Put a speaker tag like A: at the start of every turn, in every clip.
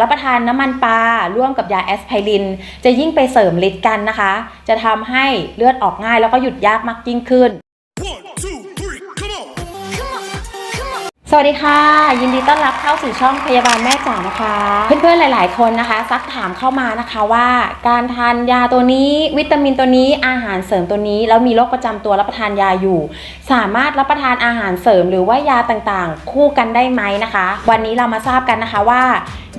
A: รับประทานน้ำมันปลาร่วมกับยาแอสไพริน จะยิ่งไปเสริมฤทธิ์กันนะคะ จะทำให้เลือดออกง่ายแล้วก็หยุดยากมากยิ่งขึ้น สวัสดีค่ะ ยินดีต้อนรับเข้าสู่ช่องพยาบาลแม่จ๋านะคะ เพื่อนๆหลาย ๆ คนนะคะ ซักถามเข้ามานะคะว่า การทานยาตัวนี้วิตามินตัวนี้อาหารเสริมตัวนี้แล้วมีโรคประจำตัวรับประทานยาอยู่ สามารถรับประทานอาหารเสริมหรือว่ายาต่างๆ คู่กันได้ไหมนะคะ วันนี้เรามาทราบกันนะคะว่า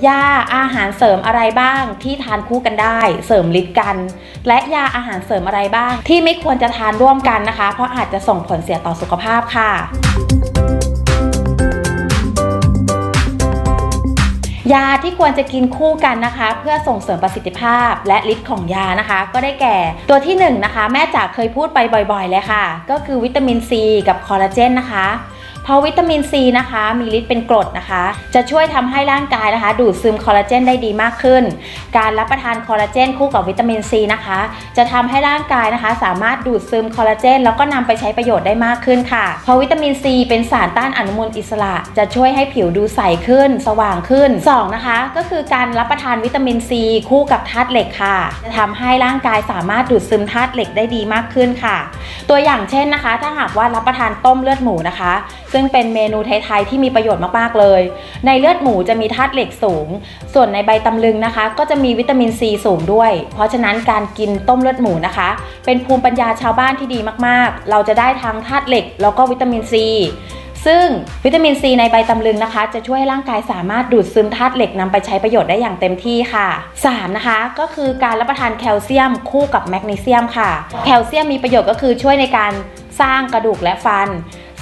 A: ยาอาหารเสริมอะไรบ้างที่ทานคู่กันได้ เสริมฤทธิ์กัน และยาอาหารเสริมอะไรบ้าง ที่ไม่ควรจะทานร่วมกันนะคะ เพราะอาจจะส่งผลเสียต่อสุขภาพค่ะ ยาที่ควรจะกินคู่กันนะคะ เพื่อส่งเสริมประสิทธิภาพและฤทธิ์ของยานะคะ ก็ได้แก่ตัวที่1นงนะคะ แม่จ๋าเคยพูดไปบ่อยๆเลยค่ะ ก็คือวิตามินซีกับคอลลาเจนนะคะ เพราะวิตามินซีนะคะมีฤทธิ์เป็นกรดนะคะ จะช่วยทำให้ร่างกายนะคะ ดูดซึมคอลลาเจนได้ดีมากขึ้น การรับประทานคอลลาเจนคู่กับวิตามินซีนะคะ จะทำให้ร่างกายนะคะ สามารถดูดซึมคอลลาเจนแล้วก็นำไปใช้ประโยชน์ได้มากขึ้นค่ะ เพราะวิตามินซีเป็นสารต้านอนุมูลอิสระ จะช่วยให้ผิวดูใสขึ้น สว่างขึ้นสองนะคะ ก็คือการรับประทานวิตามินซีคู่กับธาตุเหล็กค่ะ จะทำให้ร่างกายสามารถดูดซึมธาตุเหล็กได้ดีมากขึ้นค่ะ ตัวอย่างเช่นนะคะ ถ้าหากว่ารับประทานต้มเลือดหมูนะคะซึ่งเป็นเมนูไทยๆที่มีประโยชน์มากๆเลย ในเลือดหมูจะมีธาตุเหล็กสูง ส่วนในใบตำลึงนะคะ ก็จะมีวิตามินซีสูงด้วย เพราะฉะนั้นการกินต้มเลือดหมูนะคะ เป็นภูมิปัญญาชาวบ้านที่ดีมากๆ เราจะได้ทั้งธาตุเหล็ก แล้วก็วิตามินซีซึ่งวิตามินซีในใบตำลึงนะคะ จะช่วยให้ร่างกายสามารถดูดซึมธาตุเหล็กนำไปใช้ประโยชน์ได้อย่างเต็มที่ค่ะ 3 นะคะ ก็คือการรับประทานแคลเซียมคู่กับแมกนีเซียมค่ะ แคลเซียมมีประโยชน์ก็คือช่วยในการสร้างกระดูกและฟัน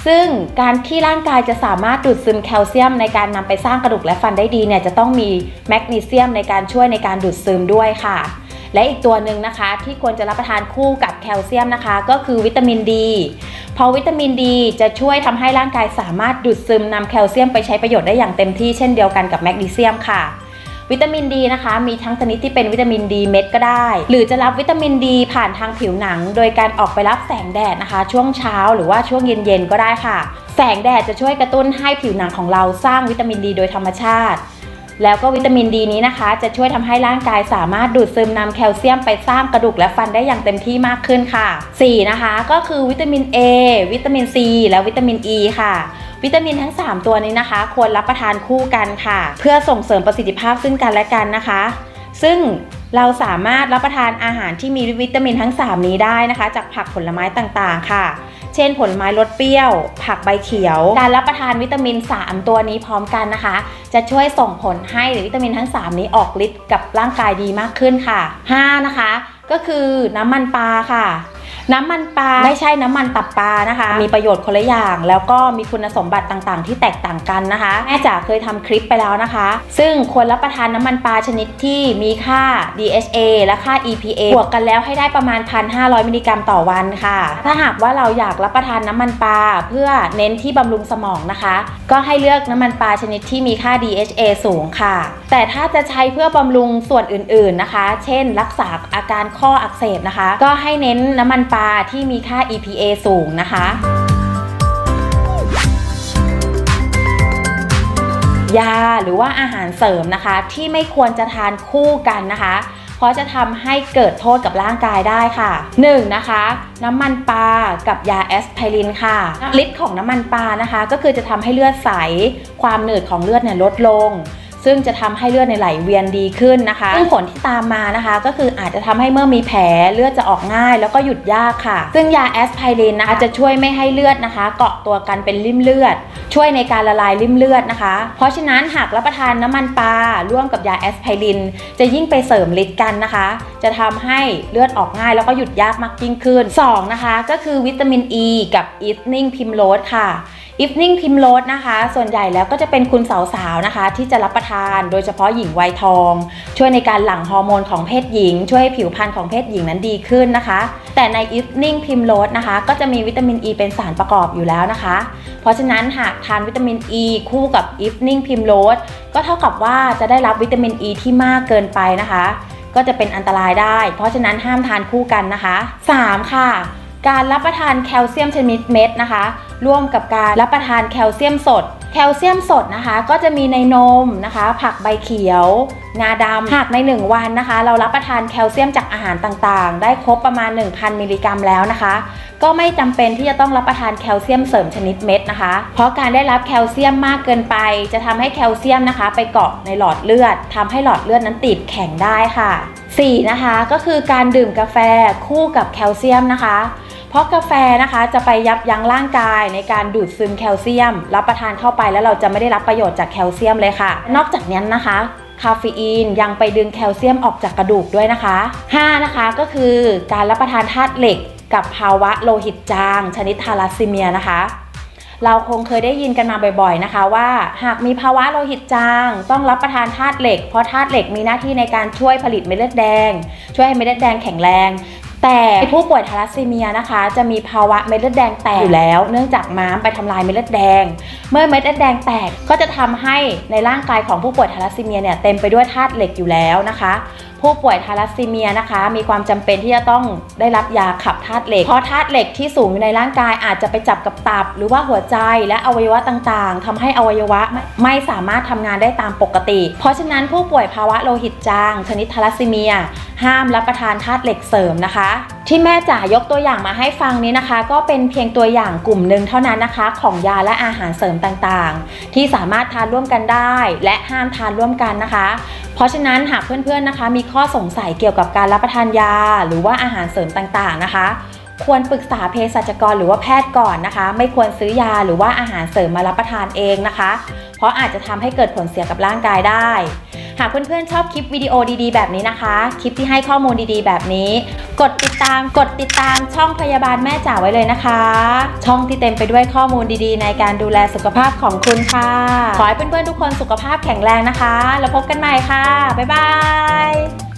A: ซึ่งการที่ร่างกายจะสามารถดูดซึมแคลเซียมในการนำไปสร้างกระดูกและฟันได้ดีเนี่ยจะต้องมีแมกนีเซียมในการช่วยในการดูดซึมด้วยค่ะ และอีกตัวหนึ่งนะคะ ที่ควรจะรับประทานคู่กับแคลเซียมนะคะ ก็คือวิตามินดีเพราะวิตามินดีจะช่วยทำให้ร่างกายสามารถดูดซึมนำแคลเซียมไปใช้ประโยชน์ได้อย่างเต็มที่เช่นเดียวกันกับแมกนีเซียมค่ะ วิตามินดีนะคะ มีทั้งชนิดที่เป็นวิตามินดีเม็ดก็ได้ หรือจะรับวิตามินดีผ่านทางผิวหนัง โดยการออกไปรับแสงแดดนะคะ ช่วงเช้าหรือว่าช่วงเย็นๆก็ได้ค่ะ แสงแดดจะช่วยกระตุ้นให้ผิวหนังของเราสร้างวิตามินดีโดยธรรมชาติ แล้วก็วิตามินดีนี้นะคะ จะช่วยทำให้ร่างกายสามารถดูดซึมนำแคลเซียมไปสร้างกระดูกและฟันได้อย่างเต็มที่มากขึ้นค่ะ 4 นะคะ ก็คือวิตามิน A วิตามิน C และวิตามิน E ค่ะ วิตามินทั้ง 3 ตัวนี้นะคะ ควรรับประทานคู่กันค่ะ เพื่อส่งเสริมประสิทธิภาพซึ่งกันและกันนะคะ ซึ่งเราสามารถรับประทานอาหารที่มีวิตามินทั้ง 3 นี้ได้นะคะ จากผักผลไม้ต่างๆ ค่ะ เช่น ผลไม้รสเปรี้ยว ผักใบเขียว การรับประทานวิตามิน 3 ตัวนี้พร้อมกันนะคะ จะช่วยส่งผลให้วิตามินทั้ง 3 นี้ออกฤทธิ์กับร่างกายดีมากขึ้นค่ะ 5 นะคะ ก็คือน้ำมันปลาค่ะ น้ำมันปลาไม่ใช่น้ำมันตับปลานะคะ มีประโยชน์คนละอย่าง แล้วก็มีคุณสมบัติต่างๆ ที่แตกต่างกันนะคะแม่จ๋าเคยทำคลิปไปแล้วนะคะ ซึ่งควรรับประทานน้ำมันปลาชนิดที่มีค่า DHA และค่า EPA บวกกันแล้วให้ได้ประมาณ 1,500 มิลลิกรัมต่อวันค่ะ ถ้าหากว่าเราอยากรับประทานน้ำมันปลาเพื่อเน้นที่บำรุงสมองนะคะ ก็ให้เลือกน้ำมันปลาชนิดที่มีค่า DHA สูงค่ะ แต่ถ้าจะใช้เพื่อบำรุงส่วนอื่นๆนะคะ เช่น รักษาอาการข้ออักเสบนะคะ ก็ให้เน้นน้ำมันปลาที่มีค่า EPA สูงนะคะ ยาหรือว่าอาหารเสริมนะคะ ที่ไม่ควรจะทานคู่กันนะคะ เพราะจะทำให้เกิดโทษกับร่างกายได้ค่ะ 1. นะคะ น้ำมันปลากับยาแอสไพรินค่ะฤทธิ์ของน้ำมันปลานะคะ ก็คือจะทำให้เลือดใส ความหนืดของเลือดเนี่ยลดลง ซึ่งจะทำให้เลือดในไหลเวียนดีขึ้นนะคะซึ่งผลที่ตามมานะคะ ก็คืออาจจะทำให้เมื่อมีแผลเลือดจะออกง่าย แล้วก็หยุดยากค่ะ ซึ่งยาแอสไพรินนะคะจะช่วยไม่ให้เลือดนะคะ เกาะตัวกันเป็นริ่มเลือด ช่วยในการละลายริ่มเลือดนะคะ เพราะฉะนั้นหากรับประทานน้ำมันปลาร่วมกับยาแอสไพริน จะยิ่งไปเสริมฤทธิ์กันนะคะ จะทำให้เลือดออกง่าย แล้วก็หยุดยากมากยิ่งขึ้น 2 นะคะ ก็คือวิตามินอ e ีกับอีฟนิ่งพิมโรสค่ะ อีฟนิ่งพิมโรสนะคะ ส่วนใหญ่แล้วก็จะเป็นคุณสาวๆนะคะ ที่จะรับประทานโดยเฉพาะหญิงวัยทอง ช่วยในการหลั่งฮอร์โมนของเพศหญิง ช่วยให้ผิวพรรณของเพศหญิงนั้นดีขึ้นนะคะ แต่ในอีฟนิ่งพิมโรสนะคะ ก็จะมีวิตามินอ e ีเป็นสารประกอบอยู่แล้วนะคะ เพราะฉะนั้นหากทานวิตามินอ e ีคู่กับอีฟนิ่งพิมโรสก็เท่ากับว่าจะได้รับวิตามินอ e ีที่มากเกินไปนะคะ ก็จะเป็นอันตรายได้ เพราะฉะนั้นห้ามทานคู่กันนะคะ 3. ค่ะการรับประทานแคลเซียมชนิดเม็ดนะคะ ร่วมกับการรับประทานแคลเซียมสด แคลเซียมสดนะคะ ก็จะมีในนมนะคะ ผักใบเขียว งาดำหากใน 1 วันนะคะ เรารับประทานแคลเซียมจากอาหารต่างๆ ได้ครบประมาณ 1,000 มิลลิกรัมแล้วนะคะ ก็ไม่จำเป็นที่จะต้องรับประทานแคลเซียมเสริมชนิดเม็ดนะคะ เพราะการได้รับแคลเซียมมากเกินไป จะทำให้แคลเซียมนะคะ ไปเกาะในหลอดเลือดทำให้หลอดเลือดนั้นติดแข็งได้ค่ะ 4. นะคะก็คือการดื่มกาแฟคู่กับแคลเซียมนะคะ เพราะกาแฟนะคะจะไปยับยั้งร่างกายในการดูดซึมแคลเซียม รับประทานเข้าไปแล้วเราจะไม่ได้รับประโยชน์จากแคลเซียมเลยค่ะ นอกจากนี้นะคะคาเฟอีนยังไปดึงแคลเซียมออกจากกระดูกด้วยนะคะ 5. นะคะก็คือการรับประทานธาตุเหล็ก กับภาวะโลหิตจาง ชนิดทาลัสซีเมียนะคะ เราคงเคยได้ยินกันมาบ่อยๆนะคะ ว่าหากมีภาวะโลหิตจาง ต้องรับประทานธาตุเหล็ก เพราะธาตุเหล็กมีหน้าที่ในการช่วยผลิตเม็ดเลือดแดง ช่วยให้เม็ดเลือดแดงแข็งแรง แต่ผู้ป่วยทาลัสซีเมียนะคะ จะมีภาวะเม็ดเลือดแดงแตกอยู่แล้ว เนื่องจากม้ามไปทำลายเม็ดเลือดแดง เมื่อเม็ดเลือดแดงแตกก็จะทำให้ในร่างกายของผู้ป่วยทาลัสซีเมียเนี่ยเต็มไปด้วยธาตุเหล็กอยู่แล้วนะคะ ผู้ป่วยทาลัสซีเมียนะคะ มีความจำเป็นที่จะต้องได้รับยาขับธาตุเหล็ก เพราะธาตุเหล็กที่สูงอยู่ในร่างกายอาจจะไปจับกับตับ หรือว่าหัวใจและอวัยวะต่างๆทำให้อวัยวะไม่ไม่สามารถทำงานได้ตามปกติ เพราะฉะนั้นผู้ป่วยภาวะโลหิตจาง ชนิดทาลัสซีเมีย ห้ามรับประทานธาตุเหล็กเสริมนะคะ ที่แม่จ๋ายกตัวอย่างมาให้ฟังนี้นะคะ ก็เป็นเพียงตัวอย่างกลุ่มหนึ่งเท่านั้นนะคะ ของยาและอาหารเสริมต่างๆ ที่สามารถทานร่วมกันได้ และห้ามทานร่วมกันนะคะ เพราะฉะนั้นหากเพื่อนๆนะคะ มีข้อสงสัยเกี่ยวกับการรับประทานยา หรือว่าอาหารเสริมต่างๆนะคะ ควรปรึกษาเภสัชกรหรือว่าแพทย์ก่อนนะคะ ไม่ควรซื้อยาหรือว่าอาหารเสริมมารับประทานเองนะคะ เพราะอาจจะทำให้เกิดผลเสียกับร่างกายได้ากเพื่อนๆชอบคลิปวิดีโอดีๆ แบบนี้นะคะ คลิปที่ให้ข้อมูลดีๆ แบบนี้ กดติดตาม กดติดตามช่องพยาบาลแม่จ๋าไว้เลยนะคะ ช่องที่เต็มไปด้วยข้อมูลดีๆ ในการดูแลสุขภาพของคุณค่ะ ขอให้เพื่อนๆทุกคนสุขภาพแข็งแรงนะคะ แล้วพบกันใหม่ค่ะ บ๊ายบาย